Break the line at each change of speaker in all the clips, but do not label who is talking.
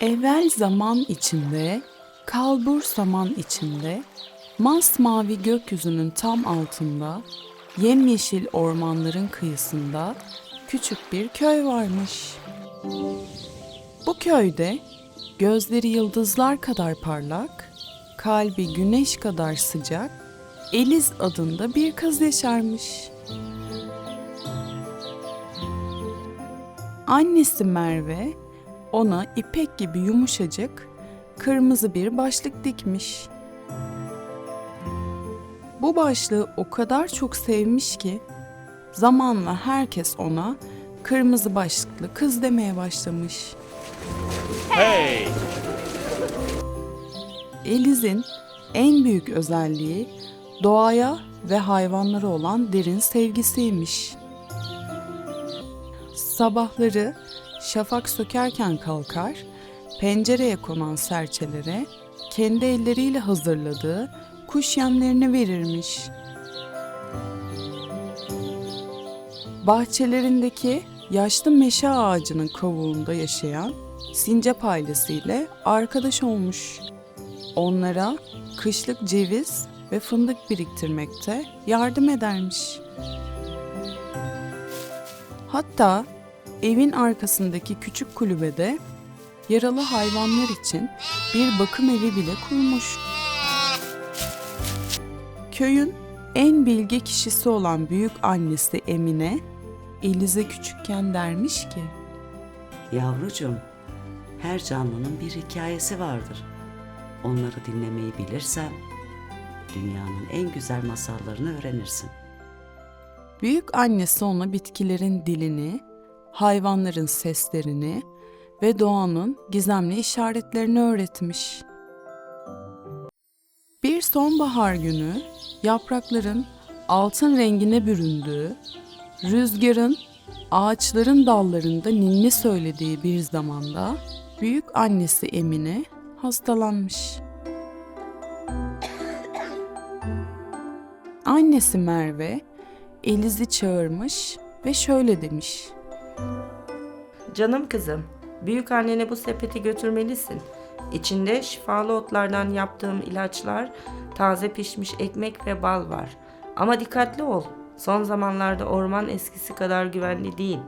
Evvel zaman içinde, kalbur saman içinde, masmavi gökyüzünün tam altında, yemyeşil ormanların kıyısında küçük bir köy varmış. Bu köyde gözleri yıldızlar kadar parlak, kalbi güneş kadar sıcak, Eliz adında bir kız yaşarmış. Annesi Merve ona ipek gibi yumuşacık kırmızı bir başlık dikmiş. Bu başlığı o kadar çok sevmiş ki zamanla herkes ona kırmızı başlıklı kız demeye başlamış.
Hey!
Eliz'in en büyük özelliği doğaya ve hayvanlara olan derin sevgisiymiş. Sabahları şafak sökerken kalkar, pencereye konan serçelere kendi elleriyle hazırladığı kuş yemlerini verirmiş. Bahçelerindeki yaşlı meşe ağacının kavuğunda yaşayan sincap ailesiyle arkadaş olmuş. Onlara kışlık ceviz ve fındık biriktirmekte yardım edermiş. Hatta evin arkasındaki küçük kulübede yaralı hayvanlar için bir bakım evi bile kurmuş. Köyün en bilge kişisi olan büyük annesi Emine, Elize küçükken dermiş ki,
Yavrucuğum, her canlının bir hikayesi vardır. Onları dinlemeyi bilirsen dünyanın en güzel masallarını öğrenirsin.
Büyük annesi ona bitkilerin dilini, hayvanların seslerini ve doğanın gizemli işaretlerini öğretmiş. Bir sonbahar günü yaprakların altın rengine büründüğü, rüzgarın ağaçların dallarında ninni söylediği bir zamanda büyük annesi Emine hastalanmış. Annesi Merve Eliz'i çağırmış ve şöyle demiş.
Canım kızım, büyük annene bu sepeti götürmelisin. İçinde şifalı otlardan yaptığım ilaçlar, taze pişmiş ekmek ve bal var. Ama dikkatli ol. Son zamanlarda orman eskisi kadar güvenli değil.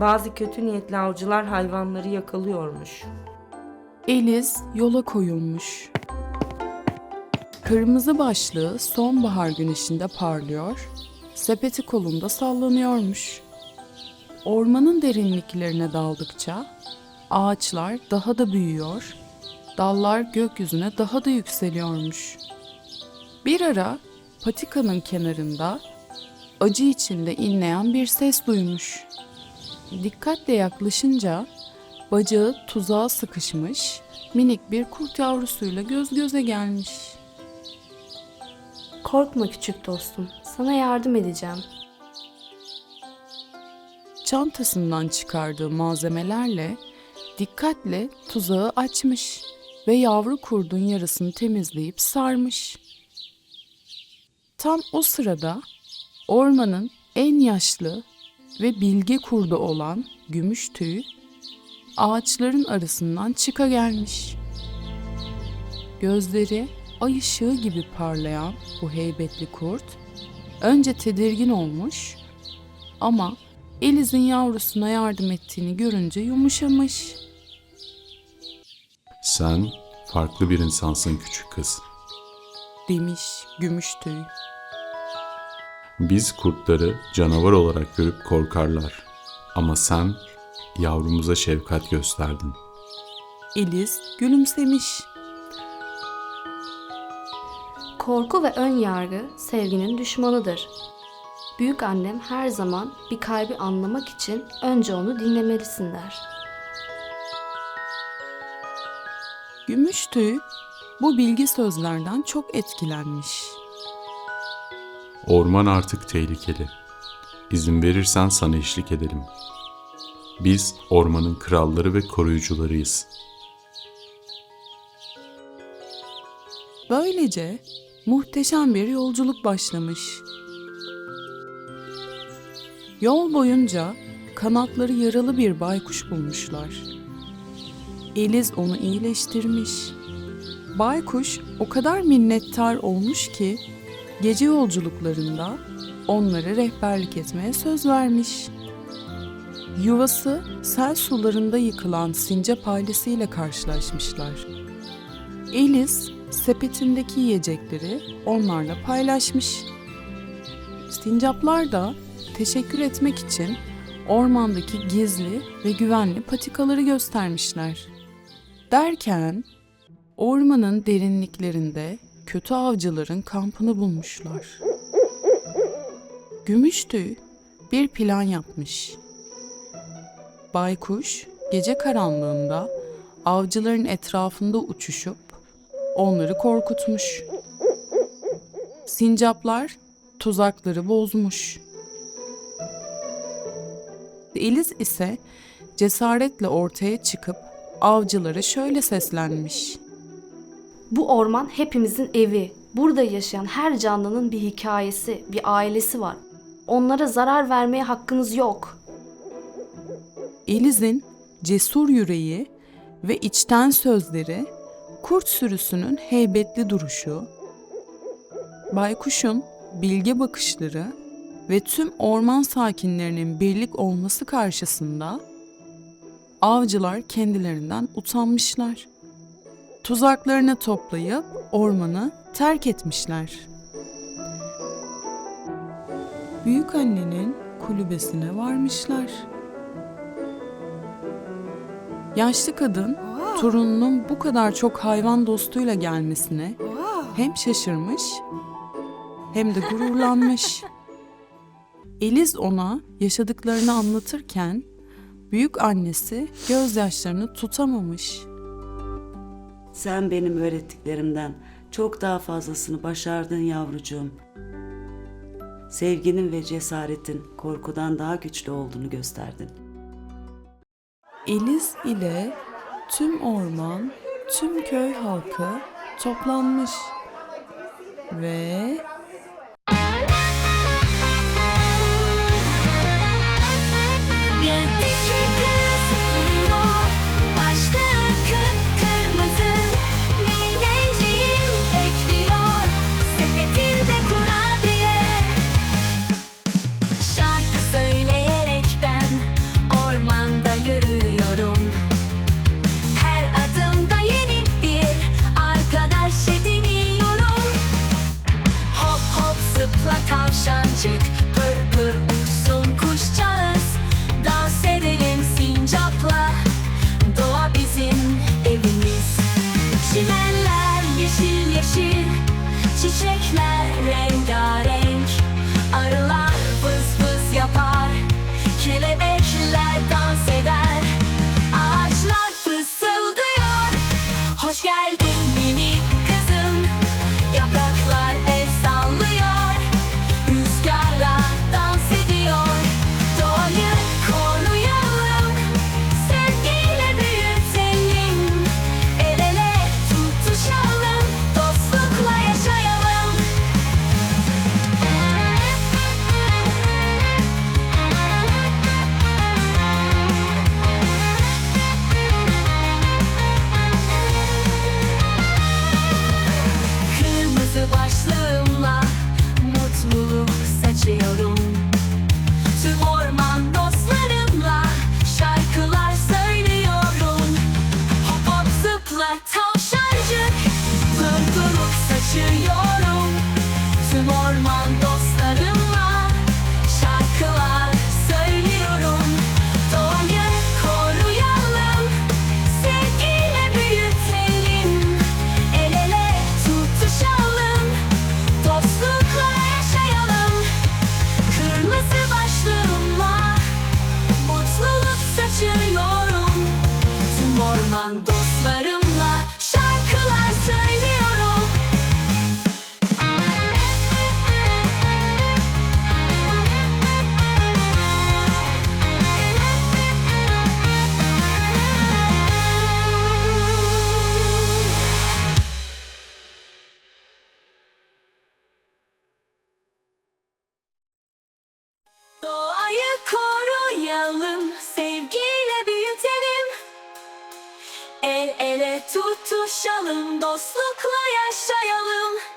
Bazı kötü niyetli avcılar hayvanları yakalıyormuş.
Eliz yola koyulmuş. Kırmızı başlığı sonbahar güneşinde parlıyor, sepeti kolunda sallanıyormuş. Ormanın derinliklerine daldıkça ağaçlar daha da büyüyor, dallar gökyüzüne daha da yükseliyormuş. Bir ara patikanın kenarında acı içinde inleyen bir ses duymuş. Dikkatle yaklaşınca bacağı tuzağa sıkışmış minik bir kurt yavrusuyla göz göze gelmiş.
Korkma küçük dostum. Sana yardım edeceğim.
Çantasından çıkardığı malzemelerle dikkatle tuzağı açmış ve yavru kurdun yarısını temizleyip sarmış. Tam o sırada ormanın en yaşlı ve bilge kurdu olan gümüş tüy ağaçların arasından çıka gelmiş. Gözleri ay ışığı gibi parlayan bu heybetli kurt önce tedirgin olmuş ama Eliz'in yavrusuna yardım ettiğini görünce yumuşamış.
Sen farklı bir insansın küçük kız.
Demiş gümüş tüy.
Biz kurtları canavar olarak görüp korkarlar. Ama sen yavrumuza şefkat gösterdin.
Eliz gülümsemiş.
Korku ve ön yargı sevginin düşmanıdır. Büyük annem her zaman bir kalbi anlamak için önce onu dinlemelisin der.
Gümüş tüy bu bilgi sözlerden çok etkilenmiş.
Orman artık tehlikeli. İzin verirsen sana eşlik edelim. Biz ormanın kralları ve koruyucularıyız.
Böylece muhteşem bir yolculuk başlamış. Yol boyunca kanatları yaralı bir baykuş bulmuşlar.
Eliz onu iyileştirmiş. Baykuş o kadar minnettar olmuş ki gece yolculuklarında onlara rehberlik etmeye söz vermiş. Yuvası sel sularında yıkılan sincap ailesiyle karşılaşmışlar. Eliz sepetindeki yiyecekleri onlarla paylaşmış. Sincaplar da teşekkür etmek için ormandaki gizli ve güvenli patikaları göstermişler. Derken ormanın derinliklerinde kötü avcıların kampını bulmuşlar. Gümüştüy bir plan yapmış. Baykuş gece karanlığında avcıların etrafında uçuşup onları korkutmuş. Sincaplar tuzakları bozmuş. Eliz ise cesaretle ortaya çıkıp avcılara şöyle seslenmiş.
Bu orman hepimizin evi. Burada yaşayan her canlının bir hikayesi, bir ailesi var. Onlara zarar vermeye hakkınız yok.
Eliz'in cesur yüreği ve içten sözleri, kurt sürüsünün heybetli duruşu, baykuşun bilge bakışları ve tüm orman sakinlerinin birlik olması karşısında avcılar kendilerinden utanmışlar. Tuzaklarını toplayıp ormanı terk etmişler. Büyük annenin kulübesine varmışlar. Yaşlı kadın torununun bu kadar çok hayvan dostuyla gelmesine hem şaşırmış hem de gururlanmış. Eliz ona yaşadıklarını anlatırken büyük annesi gözyaşlarını tutamamış.
Sen benim öğrettiklerimden çok daha fazlasını başardın yavrucuğum. Sevginin ve cesaretin korkudan daha güçlü olduğunu gösterdin.
Eliz ile tüm orman, tüm köy halkı toplanmış ve
tutuşalım dostlukla yaşayalım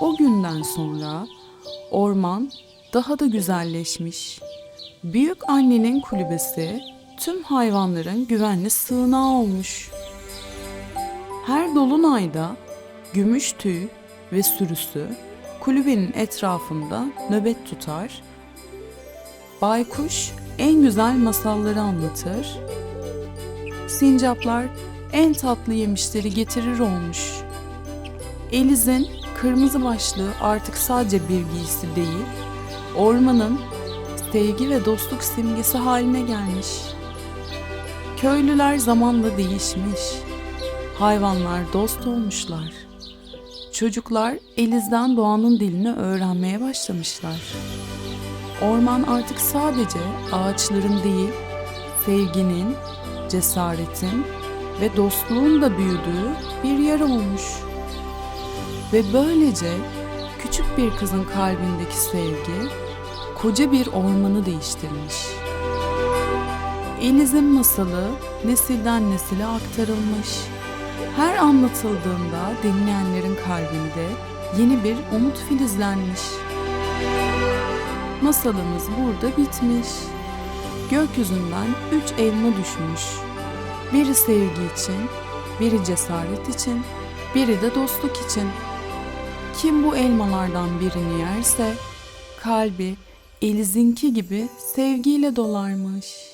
O günden sonra orman daha da güzelleşmiş. Büyük annenin kulübesi tüm hayvanların güvenli sığınağı olmuş. Her dolunayda gümüş tüy ve sürüsü kulübenin etrafında nöbet tutar. Baykuş en güzel masalları anlatır. Sincaplar en tatlı yemişleri getirir olmuş. Eliz'in kırmızı başlığı artık sadece bir giysi değil, ormanın sevgi ve dostluk simgesi haline gelmiş. Köylüler zamanla değişmiş. Hayvanlar dost olmuşlar. Çocuklar Eliz'den doğanın dilini öğrenmeye başlamışlar. Orman artık sadece ağaçların değil, sevginin, cesaretin ve dostluğun da büyüdüğü bir yer olmuş. Ve böylece küçük bir kızın kalbindeki sevgi koca bir ormanı değiştirmiş. Eliz'in masalı nesilden nesile aktarılmış. Her anlatıldığında dinleyenlerin kalbinde yeni bir umut filizlenmiş. Masalımız burada bitmiş. Gökyüzünden üç elma düşmüş. Biri sevgi için, biri cesaret için, biri de dostluk için. Kim bu elmalardan birini yerse kalbi Eliz'inki gibi sevgiyle dolarmış.